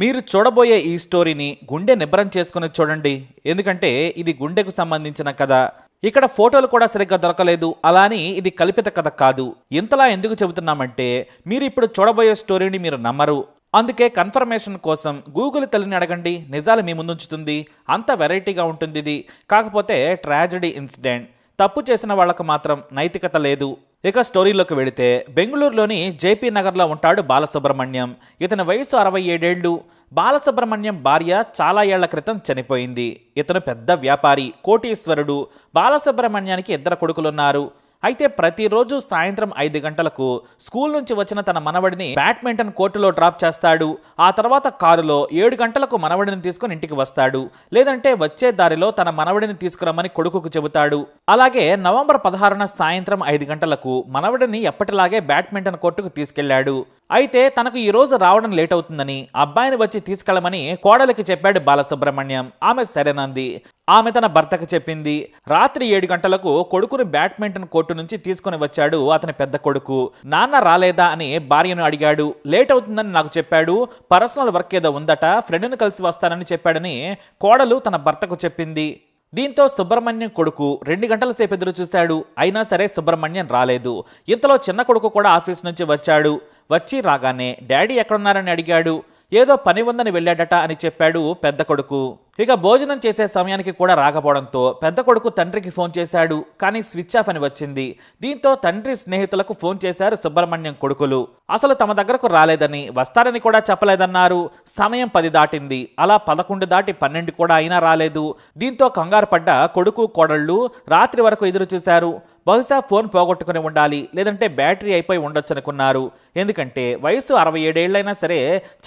మీరు చూడబోయే ఈ స్టోరీని గుండె నిబ్బరం చేసుకుని చూడండి. ఎందుకంటే ఇది గుండెకు సంబంధించిన కథ. ఇక్కడ ఫోటోలు కూడా సరిగ్గా దొరకలేదు. అలా అని ఇది కల్పిత కథ కాదు. ఇంతలా ఎందుకు చెబుతున్నామంటే మీరు ఇప్పుడు చూడబోయే స్టోరీని మీరు నమ్మరు. అందుకే కన్ఫర్మేషన్ కోసం గూగుల్ తల్లిని అడగండి. నిజాలు మీ ముందుంచుతుంది. అంత వెరైటీగా ఉంటుంది ఇది కాకపోతే ట్రాజడీ ఇన్సిడెంట్. తప్పు చేసిన వాళ్ళకు మాత్రం నైతికత లేదు. ఇక స్టోరీలోకి వెళితే బెంగళూరులోని జేపీ నగర్లో ఉంటాడు బాలసుబ్రహ్మణ్యం. ఇతని వయసు అరవై ఏడేళ్ళు బాలసుబ్రహ్మణ్యం భార్య చాలా ఏళ్ళ క్రితం చనిపోయింది. ఇతను పెద్ద వ్యాపారి కోటీశ్వరుడు. బాలసుబ్రహ్మణ్యానికి ఇద్దరు కొడుకులున్నారు. అయితే ప్రతిరోజు సాయంత్రం ఐదు గంటలకు స్కూల్ నుంచి వచ్చిన తన మనవడిని బ్యాడ్మింటన్ కోర్టులో డ్రాప్ చేస్తాడు. ఆ తర్వాత కారులో ఏడు గంటలకు మనవడిని తీసుకుని ఇంటికి వస్తాడు. లేదంటే వచ్చే దారిలో తన మనవడిని తీసుకురమ్మని కొడుకుకు చెబుతాడు. అలాగే నవంబర్ పదహారున సాయంత్రం ఐదు గంటలకు మనవడిని ఎప్పటిలాగే బ్యాడ్మింటన్ కోర్టుకు తీసుకెళ్ళాడు. అయితే తనకు ఈ రోజు రావడం లేట్ అవుతుందని అబ్బాయిని వచ్చి తీసుకెళ్ళమని కోడలికి చెప్పాడు బాలసుబ్రహ్మణ్యం. ఆమె సరేనంది. ఆమె తన భర్తకు చెప్పింది. రాత్రి ఏడు గంటలకు కొడుకుని బ్యాడ్మింటన్ కోర్టు నుంచి తీసుకుని వచ్చాడు అతని పెద్ద కొడుకు. నాన్న రాలేదా అని భార్యను అడిగాడు. లేట్ అవుతుందని నాకు చెప్పాడు. పర్సనల్ వర్క్ ఏదో ఉందట ఫ్రెండ్ని కలిసి వస్తానని చెప్పాడని కోడలు తన భర్తకు చెప్పింది. దీంతో సుబ్రహ్మణ్యం కొడుకు రెండు గంటల సేపు ఎదురు చూశాడు. అయినా సరే సుబ్రహ్మణ్యం రాలేదు. ఇంతలో చిన్న కొడుకు కూడా ఆఫీస్ నుంచి వచ్చాడు. వచ్చి రాగానే డాడీ ఎక్కడున్నారని అడిగాడు. ఏదో పని ఉందని వెళ్ళాడట అని చెప్పాడు పెద్ద కొడుకు. ఇక భోజనం చేసే సమయానికి కూడా రాకపోవడంతో పెద్ద కొడుకు తండ్రికి ఫోన్ చేశాడు. కానీ స్విచ్ ఆఫ్ అని వచ్చింది. దీంతో తండ్రి స్నేహితులకు ఫోన్ చేశారు సుబ్రహ్మణ్యం కొడుకులు. అసలు తమ దగ్గరకు రాలేదని వస్తారని కూడా చెప్పలేదన్నారు. సమయం పది దాటింది. అలా పదకొండు దాటి పన్నెండు కూడా అయినా రాలేదు. దీంతో కంగారు పడ్డ కొడుకు కోడళ్ళు రాత్రి వరకు ఎదురు చూశారు. బహుశా ఫోన్ పోగొట్టుకుని ఉండాలి లేదంటే బ్యాటరీ అయిపోయి ఉండొచ్చు అనుకున్నారు ఎందుకంటే వయసు అరవై ఏడేళ్ళైనా సరే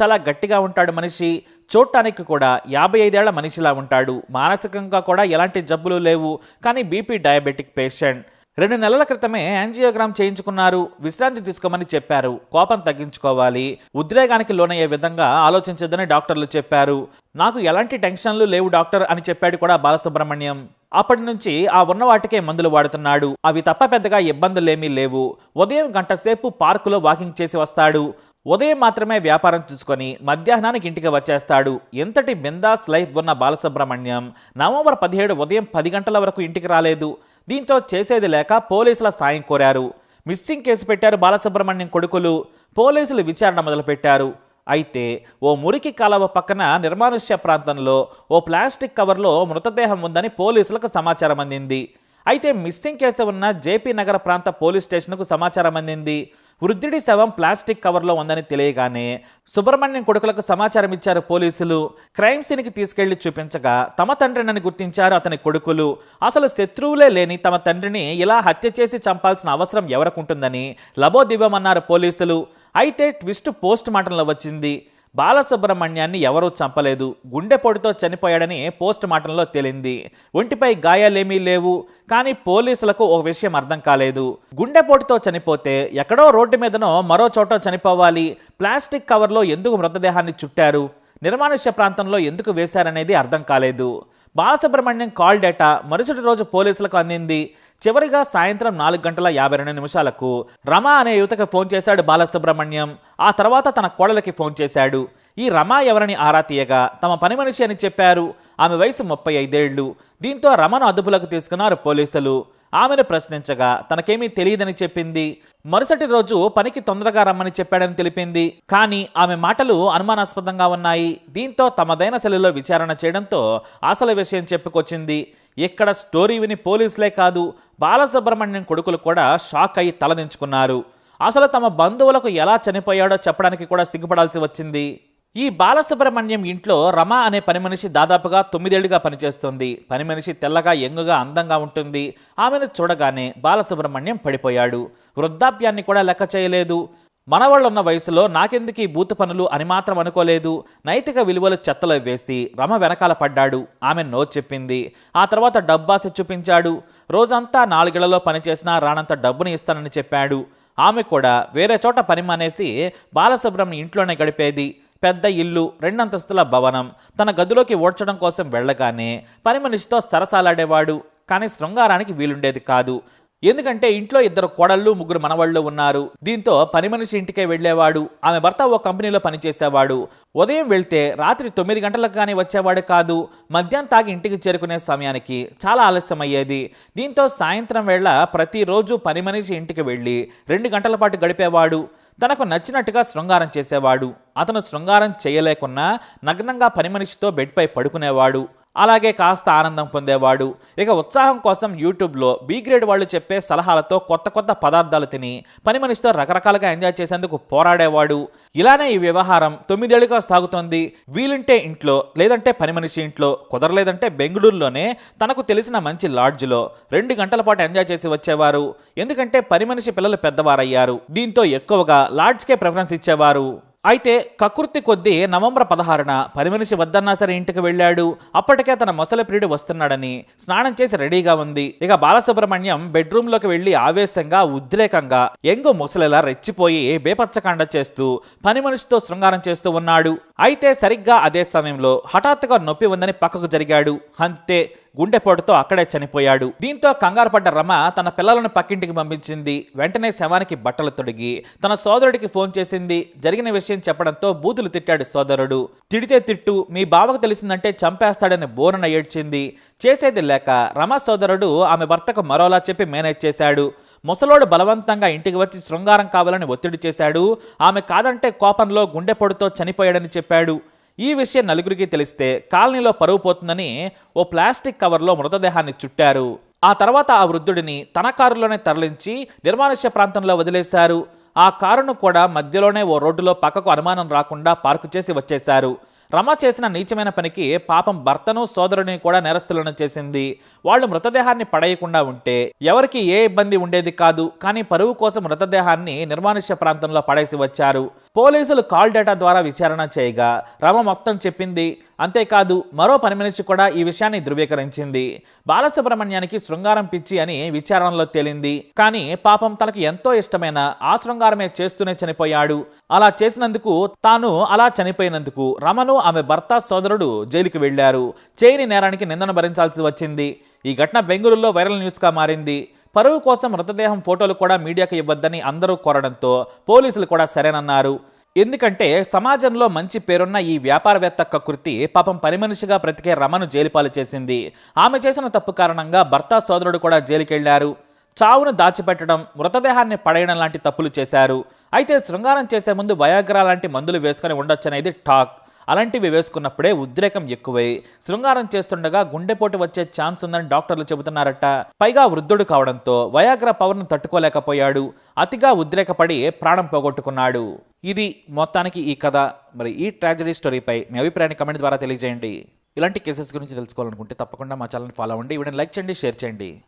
చాలా గట్టిగా ఉంటాడు మనిషి. చూడటానికి కూడా యాభై ఐదేళ్ళ మనిషిలా ఉంటాడు. మానసికంగా కూడా ఎలాంటి జబ్బులు లేవు. కానీ బీపీ డయాబెటిక్ పేషెంట్. రెండు నెలల క్రితమే యాంజియోగ్రామ్ చేయించుకున్నారు. విశ్రాంతి తీసుకోమని చెప్పారు. కోపం తగ్గించుకోవాలి. ఉద్రేగానికి లోనయ్యే విధంగా ఆలోచించదని డాక్టర్లు చెప్పారు. నాకు ఎలాంటి టెన్షన్లు లేవు డాక్టర్ అని చెప్పాడు కూడా బాలసుబ్రహ్మణ్యం. అప్పటి నుంచి ఆ ఉన్న వాటికే మందులు వాడుతున్నాడు. అవి తప్ప పెద్దగా ఇబ్బందులేమీ లేవు. ఉదయం గంట సేపు పార్కులో వాకింగ్ చేసి వస్తాడు. ఉదయం మాత్రమే వ్యాపారం చూసుకొని మధ్యాహ్నానికి ఇంటికి వచ్చేస్తాడు. ఎంతటి బిందాస్ లైఫ్ ఉన్న బాలసుబ్రహ్మణ్యం నవంబర్ పదిహేడు ఉదయం పది గంటల వరకు ఇంటికి రాలేదు. దీంతో చేసేది లేక పోలీసుల సాయం కోరారు. మిస్సింగ్ కేసు పెట్టారు బాలసుబ్రహ్మణ్యం కొడుకులు. పోలీసులు విచారణ మొదలుపెట్టారు. అయితే ఓ మురికి కాలవ పక్కన నిర్మానుష్య ప్రాంతంలో ఓ ప్లాస్టిక్ కవర్లో మృతదేహం ఉందని పోలీసులకు సమాచారం అందింది. అయితే మిస్సింగ్ కేసు ఉన్న జేపీ నగర ప్రాంత పోలీస్ స్టేషన్కు సమాచారం అందింది. వృద్ధుడి శవం ప్లాస్టిక్ కవర్లో ఉందని తెలియగానే సుబ్రహ్మణ్యం కొడుకులకు సమాచారం ఇచ్చారు పోలీసులు. క్రైమ్ సీన్కి తీసుకెళ్ళి చూపించగా తమ తండ్రినని గుర్తించారు అతని కొడుకులు. అసలు శత్రువులే లేని తమ తండ్రిని ఇలా హత్య చేసి చంపాల్సిన అవసరం ఎవరకుంటుందని లబోదివ్వమన్నారు పోలీసులు. అయితే ట్విస్ట్ పోస్ట్ మార్టంలో వచ్చింది. బాలసుబ్రహ్మణ్యాన్ని ఎవరూ చంపలేదు. గుండెపోటుతో చనిపోయాడని పోస్ట్ మార్టంలో తేలింది. ఒంటిపై గాయాలేమీ లేవు. కానీ పోలీసులకు ఒక విషయం అర్థం కాలేదు. గుండెపోటుతో చనిపోతే ఎక్కడో రోడ్డు మీదనో మరో చోట చనిపోవాలి. ప్లాస్టిక్ కవర్లో ఎందుకు మృతదేహాన్ని చుట్టారు? నిర్మానుష్య ప్రాంతంలో ఎందుకు వేశారనేది అర్థం కాలేదు. బాలసుబ్రహ్మణ్యం కాల్ డేటా మరుసటి రోజు పోలీసులకు అందింది. చివరిగా సాయంత్రం నాలుగు గంటల యాభై రెండు నిమిషాలకు రమ అనే యువతకు ఫోన్ చేశాడు బాలసుబ్రహ్మణ్యం. ఆ తర్వాత తన కోడలికి ఫోన్ చేశాడు. ఈ రమ ఎవరని ఆరా తీయగా తమ పని మనిషి అని చెప్పారు. ఆమె వయసు ముప్పై ఐదేళ్ళు. దీంతో రమను అదుపులోకి తీసుకున్నారు పోలీసులు. ఆమెను ప్రశ్నించగా తనకేమీ తెలియదని చెప్పింది. మరుసటి రోజు పనికి తొందరగా రమ్మని చెప్పాడని తెలిపింది. కానీ ఆమె మాటలు అనుమానాస్పదంగా ఉన్నాయి. దీంతో తమదైన శైలిలో విచారణ చేయడంతో అసలు విషయం చెప్పుకొచ్చింది. ఇక్కడ స్టోరీ విని పోలీసులే కాదు బాలసుబ్రహ్మణ్యం కొడుకులు కూడా షాక్ అయి తలదించుకున్నారు. అసలు తమ బంధువులకు ఎలా చనిపోయాడో చెప్పడానికి కూడా సిగ్గుపడాల్సి వచ్చింది. ఈ బాలసుబ్రహ్మణ్యం ఇంట్లో రమ అనే పని మనిషి దాదాపుగా తొమ్మిదేళ్ళుగా పనిచేస్తుంది. పని మనిషి తెల్లగా ఎంగుగా అందంగా ఉంటుంది. ఆమెను చూడగానే బాలసుబ్రహ్మణ్యం పడిపోయాడు. వృద్ధాప్యాన్ని కూడా లెక్క చేయలేదు. మనవాళ్ళున్న వయసులో నాకెందుకీ బూతు పనులు అని మాత్రం అనుకోలేదు. నైతిక విలువలు చెత్తలో వేసి రమ వెనకాల పడ్డాడు. ఆమె నో చెప్పింది. ఆ తర్వాత డబ్బాసి చూపించాడు. రోజంతా నాలుగేళ్ళలో పనిచేసినా రానంత డబ్బుని ఇస్తానని చెప్పాడు. ఆమె కూడా వేరే చోట పని మానేసి బాలసుబ్రహ్మణ్యం ఇంట్లోనే గడిపేది. పెద్ద ఇల్లు రెండంతస్తుల భవనం తన గదిలోకి ఓడ్చడం కోసం వెళ్ళగానే పని మనిషితో సరసాలాడేవాడు. కానీ శృంగారానికి వీలుండేది కాదు. ఎందుకంటే ఇంట్లో ఇద్దరు కోడళ్ళు ముగ్గురు మనవాళ్ళు ఉన్నారు. దీంతో పని మనిషి ఇంటికే వెళ్ళేవాడు ఆమె భర్త ఓ కంపెనీలో పనిచేసేవాడు. ఉదయం వెళ్తే రాత్రి తొమ్మిది గంటలకు కానీ వచ్చేవాడు కాదు. మద్యం తాగి ఇంటికి చేరుకునే సమయానికి చాలా ఆలస్యం అయ్యేది దీంతో సాయంత్రం వేళ ప్రతిరోజు పని మనిషి ఇంటికి వెళ్ళి రెండు గంటల పాటు గడిపేవాడు. తనకు నచ్చినట్టుగా శృంగారం చేసేవాడు. అతను శృంగారం చేయలేకున్నా నగ్నంగా పని మనిషితో బెడ్పై పడుకునేవాడు. అలాగే కాస్త ఆనందం పొందేవాడు. ఇక ఉత్సాహం కోసం యూట్యూబ్లో బీ గ్రేడ్ వాళ్ళు చెప్పే సలహాలతో కొత్త కొత్త పదార్థాలు తిని పని మనిషితో రకరకాలుగా ఎంజాయ్ చేసేందుకు పోరాడేవాడు. ఇలానే ఈ వ్యవహారం తొమ్మిదేళ్ళుగా సాగుతోంది. వీలుంటే ఇంట్లో లేదంటే పని మనిషి ఇంట్లో కుదరలేదంటే బెంగళూరులోనే తనకు తెలిసిన మంచి లాడ్జ్లో రెండు గంటల పాటు ఎంజాయ్ చేసి వచ్చేవారు. ఎందుకంటే పని మనిషి పిల్లలు పెద్దవారయ్యారు. దీంతో ఎక్కువగా లాడ్జ్కే ప్రిఫరెన్స్ ఇచ్చేవారు. అయితే కకృతి కొద్దీ నవంబర్ పదహారున పని మనిషి వద్దన్నా సరే ఇంటికి వెళ్ళాడు. అప్పటికే తన మొసలి ప్రియుడు వస్తున్నాడని స్నానం చేసి రెడీగా ఉంది. ఇక బాలసుబ్రహ్మణ్యం బెడ్రూమ్లోకి వెళ్ళి ఆవేశంగా ఉద్రేకంగా ఎంగు ముసలిలా రెచ్చిపోయి బేపచ్చకాండ చేస్తూ పని మనిషితో శృంగారం చేస్తూ ఉన్నాడు. అయితే సరిగ్గా అదే సమయంలో హఠాత్తుగా నొప్పి ఉందని పక్కకు జరిగాడు. అంతే గుండెపోటుతో అక్కడే చనిపోయాడు. దీంతో కంగారు పడ్డ రమ తన పిల్లలను పక్కింటికి పంపించింది. వెంటనే శవానికి బట్టలు తొడిగి తన సోదరుడికి ఫోన్ చేసింది. జరిగిన విషయం చెప్పడంతో బూతులు తిట్టాడు సోదరుడు. తిడితే తిట్టు మీ బావకు తెలిసిందంటే చంపేస్తాడని బోరన ఏడ్చింది. చేసేది లేక రమ సోదరుడు ఆమె భర్తకు మరోలా చెప్పి మేనేజ్ చేశాడు. ముసలోడు బలవంతంగా ఇంటికి వచ్చి శృంగారం కావాలని ఒత్తిడి చేశాడు. ఆమె కాదంటే కోపంలో గుండెపొడితో చనిపోయాడని చెప్పాడు. ఈ విషయం నలుగురికి తెలిస్తే కాలనీలో పరువు పోతుందని ఓ ప్లాస్టిక్ కవర్లో మృతదేహాన్ని చుట్టారు. ఆ తర్వాత ఆ వృద్ధుడిని తన కారులోనే తరలించి నిర్మానుష్య ప్రాంతంలో వదిలేశారు. ఆ కారును కూడా మధ్యలోనే ఓ రోడ్డులో పక్కకు అనుమానం రాకుండా పార్కు చేసి వచ్చేశారు. రమ చేసిన నీచమైన పనికి పాపం భర్తను సోదరుడిని కూడా నేరస్తులను చేసింది. వాళ్ళు మృతదేహాన్ని పడేయకుండా ఉంటే ఎవరికి ఏ ఇబ్బంది ఉండేది కాదు. కానీ పరువు కోసం మృతదేహాన్ని నిర్మానుష్య ప్రాంతంలో పడేసి వచ్చారు. పోలీసులు కాల్ డేటా ద్వారా విచారణ చేయగా రమ మొత్తం చెప్పింది అంతేకాదు మరో పని మనిషి కూడా ఈ విషయాన్ని ధృవీకరించింది. బాలసుబ్రహ్మణ్యానికి శృంగారం పిచ్చి అని విచారణలో తేలింది. కానీ పాపం తనకు ఎంతో ఇష్టమైన ఆ శృంగారమే చేస్తూనే చనిపోయాడు. అలా చేసినందుకు తాను అలా చనిపోయినందుకు రమను ఆమె భర్త సోదరుడు జైలుకి వెళ్ళారు చేయని నేరానికి నిందన భరించాల్సి వచ్చింది. ఈ ఘటన బెంగళూరులో వైరల్ న్యూస్గా మారింది. పరువు కోసం మృతదేహం ఫోటోలు కూడా మీడియాకు ఇవ్వద్దని అందరూ కోరడంతో పోలీసులు కూడా సరేనన్నారు. ఎందుకంటే సమాజంలో మంచి పేరున్న ఈ వ్యాపారవేత్త కకృతి పాపం పని మనిషిగా బ్రతికే రమను జైలుపాలు చేసింది. ఆమె చేసిన తప్పు కారణంగా భర్త సోదరుడు కూడా జైలుకెళ్ళారు చావును దాచిపెట్టడం మృతదేహాన్ని పడేయడం లాంటి తప్పులు చేశారు. అయితే శృంగారం చేసే ముందు వయాగ్రా లాంటి మందులు వేసుకొని ఉండొచ్చనేది టాక్. అలాంటివి వేసుకున్నప్పుడే ఉద్రేకం ఎక్కువై శృంగారం చేస్తుండగా గుండెపోటు వచ్చే ఛాన్స్ ఉందని డాక్టర్లు చెబుతున్నారట. పైగా వృద్ధుడు కావడంతో వయాగ్రా పవర్ను తట్టుకోలేకపోయాడు. అతిగా ఉద్రేకపడి ప్రాణం పోగొట్టుకున్నాడు. ఇది మొత్తానికి ఈ కథ. మరి ఈ ట్రాజడీ స్టోరీపై మీ అభిప్రాయాన్ని కమెంట్ ద్వారా తెలియజేయండి. ఇలాంటి కేసెస్ గురించి తెలుసుకోవాలనుకుంటే తప్పకుండా మా ఛానల్ ఫాలో అవ్వండి. వీడిని లైక్ చేయండి షేర్ చేయండి.